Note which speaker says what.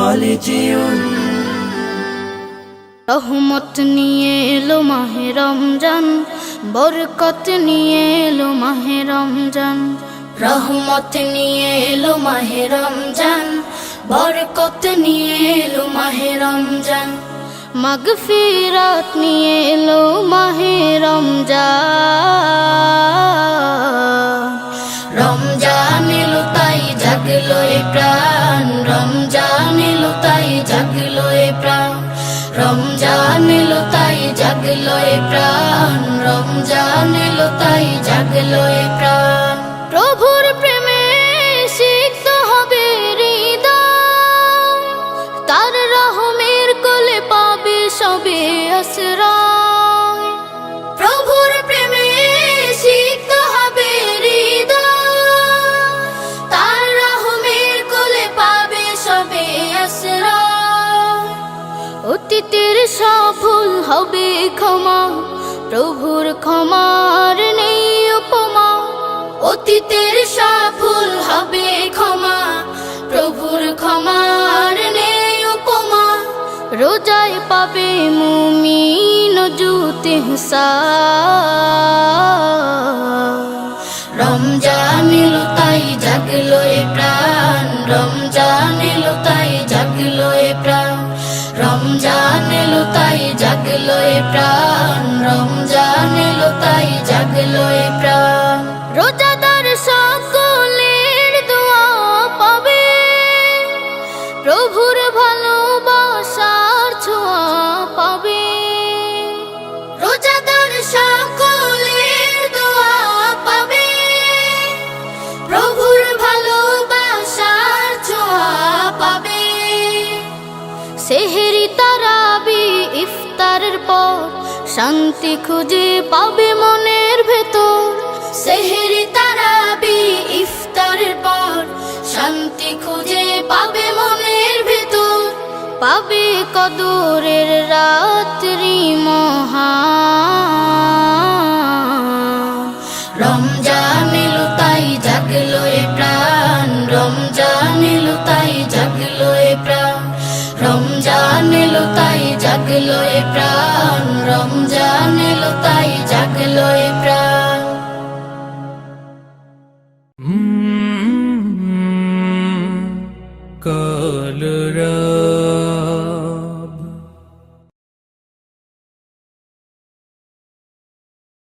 Speaker 1: চলে জীবন
Speaker 2: রহমত নিয়ে এলো মাহে রমজান, বরকত নিয়ে এলো মাহে রমজান। রহমত নিয়ে এলো মাহে রমজান, বরকত নিয়ে এলো মাহে রমজান। মাগফিরাত নিয়ে এলো মাহে রমজান। রমজান এলো তাই জাগলো এ প্রাণ, রমজান এলো তাই জাগলো এ প্রাণ। প্রভুর প্রেমে সিক্ত হবে হৃদয়, তার রহমের কোলে পাবে সবে আশ্রয় অতীতের সফল হবে ক্ষমা। প্রভুর ক্ষমার নেই উপমা। অতীতের সফল হবে ক্ষমা। প্রভুর ক্ষমার নেই উপমা। রোজায় পাবে মুমিন জুতে রমজান এলো তাই জাগলো প্রাণ। রমজান প্রাণ। রমজান এলো তাই জাগলো এ প্রাণ। রমজান এলো তাই জাগলো সেহেরি তারাবি ইফতারের পর শান্তি খুঁজে পাবে মনের ভেতর। সেহেরি তারাবি ইফতারের পর শান্তি খুঁজে পাবে মনের ভেতর। পাবে কদরের রাত্রি মহা। রমজান Mm-hmm. कल